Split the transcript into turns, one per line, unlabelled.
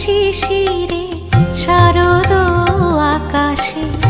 শিশিরে শারদ আকাশে।